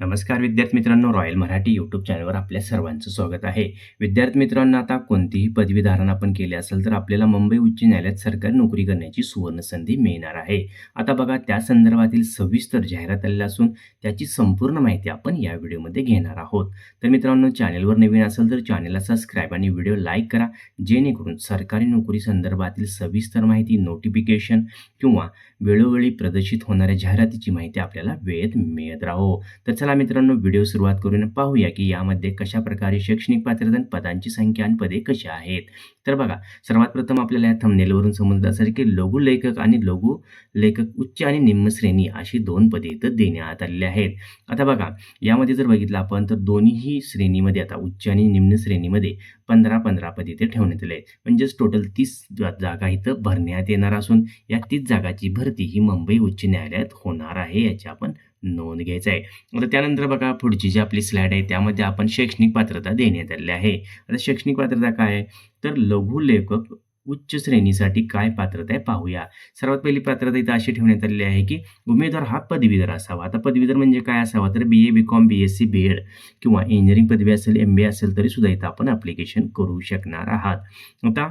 नमस्कार विद्यार्थी मित्रांनो रॉयल मराठी यूट्यूब चॅनलवर आपल्या सर्वांचं स्वागत आहे. विद्यार्थी मित्रांनो आता कोणतीही पदवी धारण आपण केली असेल तर आपल्याला मुंबई उच्च न्यायालयात सरकारी नोकरी करण्याची सुवर्ण संधी मिळणार आहे. आता बघा त्या संदर्भातील सविस्तर जाहिरात आलेली असून त्याची संपूर्ण माहिती आपण या व्हिडिओमध्ये घेणार आहोत. तर मित्रांनो चॅनलवर नवीन असेल तर चॅनलला सबस्क्राईब आणि व्हिडिओ लाईक करा. जेणेकरून सरकारी नोकरी संदर्भातील सविस्तर माहिती नोटिफिकेशन किंवा वेळोवेळी प्रदर्शित होणाऱ्या जाहिरातीची माहिती आपल्याला वेळेत मिळत राहो. तर चला मित्रांनो व्हिडिओ सुरुवात करून पाहूया की यामध्ये कशा प्रकारे शैक्षणिक पात्रता पदांची संख्या आणि पदे कशी आहेत. तर बघा सर्वात प्रथम आपल्याला या थंबनेलवरून समजलं असेल की लघु लेखक आणि लघु लेखक उच्च आणि निम्न श्रेणी अशी दोन पदे इथं देण्यात आलेली आहेत. आता बघा यामध्ये जर बघितलं आपण तर दोन्हीही श्रेणीमध्ये आता उच्च आणि निम्न श्रेणीमध्ये पंधरा पंधरा पदे इथे ठेवण्यात आले आहेत. म्हणजेच टोटल तीस जागा इथं भरण्यात येणार असून या तीस जागाची भरती ही मुंबई उच्च न्यायालयात होणार आहे याची आपण नोंद घ्यायचं आहे. आता त्यानंतर बघा पुढची जी आपली स्लाईड आहे त्यामध्ये आपण शैक्षणिक पात्रता देण्यात आलेली आहे. आता शैक्षणिक पात्रता काय आहे? तर लघु लेखक उच्च श्रेणीसाठी काय पात्रता आहे पाहूया. सर्वात पहिली पात्रता इथं अशी ठेवण्यात आलेली आहे की उमेदवार हा पदवीधर असावा. आता पदवीधर म्हणजे काय असावा? तर B A B com B S C B ed किंवा इंजिनिअरिंग पदवी असेल एम बी असेल तरी सुद्धा इथं आपण ॲप्लिकेशन करू शकणार आहात. आता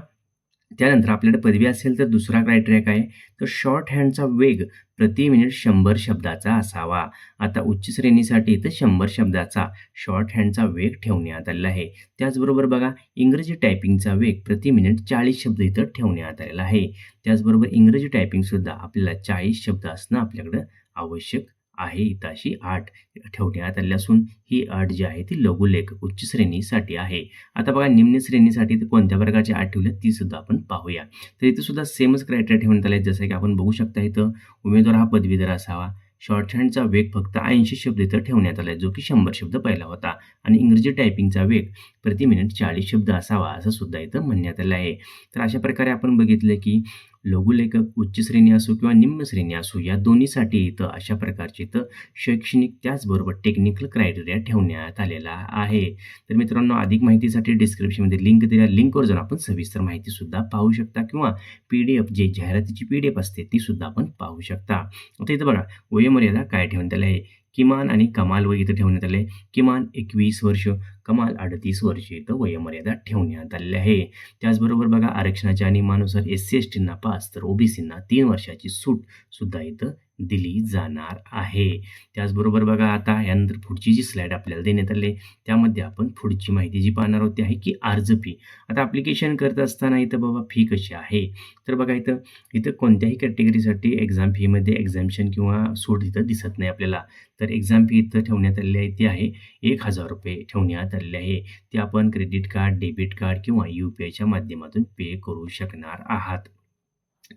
त्यानंतर आपल्याकडे पदवी असेल तर दुसरा क्रायटेरिया काय? तर शॉर्ट हँडचा वेग प्रति मिनिट शंभर शब्दाचा असावा. आता उच्च श्रेणीसाठी इथं शंभर शब्दाचा शॉर्ट हँडचा वेग ठेवण्यात आलेला आहे. त्याचबरोबर बघा इंग्रजी टायपिंगचा वेग प्रति मिनिट चाळीस शब्द इथं ठेवण्यात आलेला आहे. त्याचबरोबर इंग्रजी टायपिंगसुद्धा आपल्याला चाळीस शब्द असणं आपल्याकडं आवश्यक आहे इथं आठ ठेवण्यात आली असून ही अट जी आहे ती लघुलेख उच्च श्रेणीसाठी आहे. आता बघा निम्न श्रेणीसाठी तर कोणत्या प्रकारची आठ ठेवली ती सुद्धा आपण पाहूया. तर इथं सुद्धा सेमच क्रायटेरिया ठेवण्यात आले जसं की आपण बघू शकता इथं उमेदवार हा पदवीधर असावा. शॉर्ट हँडचा वेग फक्त ऐंशी शब्द इथं ठेवण्यात आला आहे जो की शंभर शब्द पहिला होता. आणि इंग्रजी टायपिंगचा वेग प्रति मिनिट चाळीस शब्द असावा असं सुद्धा इथं म्हणण्यात आलं आहे. तर अशा प्रकारे आपण बघितलं की लघुलेखक उच्च श्रेणी असो किंवा निम्न श्रेणी असो या दोन्हीसाठी इथं अशा प्रकारचे इथं शैक्षणिक त्याचबरोबर टेक्निकल क्रायटेरिया ठेवण्यात आलेला आहे. तर मित्रांनो अधिक माहितीसाठी डिस्क्रिप्शनमध्ये लिंक दिल्या लिंकवर जाऊन आपण सविस्तर माहितीसुद्धा पाहू शकता किंवा पी डी एफ जे जाहिरातीची पी डी एफ असते ती सुद्धा आपण पाहू शकता. आता इथं बघा वयोमर्यादा काय ठेवण्यात आली आहे? किमान आणि कमाल वय इथं ठेवण्यात आले किमान एकवीस वर्ष कमाल अडतीस वर्ष इथं वयोमर्यादा ठेवण्यात आलेली आहे. त्याचबरोबर बघा आरक्षणाच्या नियमानुसार एस सी एस टींना पाच तर ओबीसींना तीन वर्षाची सूट सुद्धा इथं दिली जाणार आहे. त्याचबरोबर बघा आता यानंतर पुढची जी स्लाईड आपल्याला देण्यात आली त्यामध्ये आपण पुढची माहिती जी पाहणार होती आहे की अर्ज फी आता ॲप्लिकेशन करत असताना इथं बाबा फी कशी आहे? तर बघा इथं इथं कोणत्याही कॅटेगरीसाठी एक्झाम फीमध्ये एक्झाम्शन किंवा सूट इथं दिसत नाही आपल्याला. तर एक्झाम फी इथं ठेवण्यात आलेली आहे ती आहे एक हजार रुपये ठेवण्यात आलेले आहे. ते आपण क्रेडिट कार्ड डेबिट कार्ड किंवा यू पी आयच्या माध्यमातून पे करू शकणार आहात.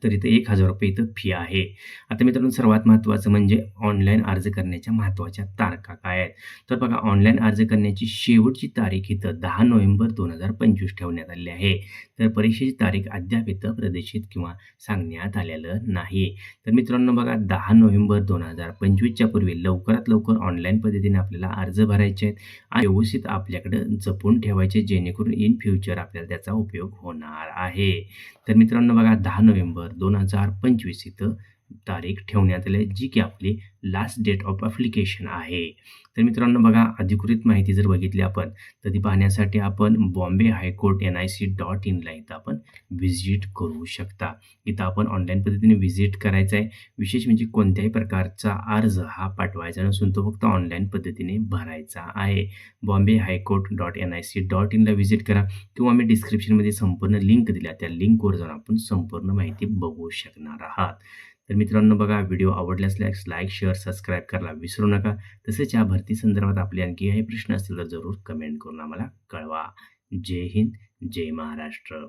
तर इथं एक हजार रुपये इथं फी आहे. आता मित्रांनो सर्वात महत्त्वाचं म्हणजे ऑनलाईन अर्ज करण्याच्या महत्त्वाच्या तारखा काय आहेत? तर बघा ऑनलाईन अर्ज करण्याची शेवटची तारीख इथं दहा नोव्हेंबर दोन हजार पंचवीस ठेवण्यात आली आहे. तर परीक्षेची तारीख अद्याप इथं प्रदर्शित किंवा सांगण्यात आलेलं नाही. तर मित्रांनो बघा दहा नोव्हेंबर दोन हजार पंचवीसच्या पूर्वी लवकरात लवकर ऑनलाईन पद्धतीने आपल्याला अर्ज भरायचे आहेत आणि व्यवस्थित आपल्याकडं जपून ठेवायचे जेणेकरून इन फ्युचर आपल्याला त्याचा उपयोग होणार आहे. तर मित्रांनो बघा दहा नोव्हेंबर दोन हजार पंचवीस इथं तारीख ठेवण्यात आली आहे जी की आपली लास्ट डेट ऑफ ॲप्लिकेशन आहे. तर मित्रांनो बघा अधिकृत माहिती जर बघितली आपण तर ती पाहण्यासाठी आपण Bombay high court N I C dot इनला इथं आपण व्हिजिट करू शकता. इथं आपण ऑनलाईन पद्धतीने व्हिजिट करायचं आहे. विशेष म्हणजे कोणत्याही प्रकारचा अर्ज हा पाठवायचा नसून तो फक्त ऑनलाईन पद्धतीने भरायचा आहे. Bombay high court dot N I C dot इनला visit करा किंवा मी डिस्क्रिप्शनमध्ये संपूर्ण लिंक दिल्या त्या लिंकवर जाऊन आपण संपूर्ण माहिती बघू शकणार आहात. तर मित्रांनो बघा व्हिडिओ आवडल्यास लाईक शेअर सबस्क्राईब करायला विसरू नका. तसेच या भरती संदर्भात आपले आणखी काही प्रश्न असतील तर जरूर कमेंट करून आम्हाला कळवा. जय हिंद जय महाराष्ट्र.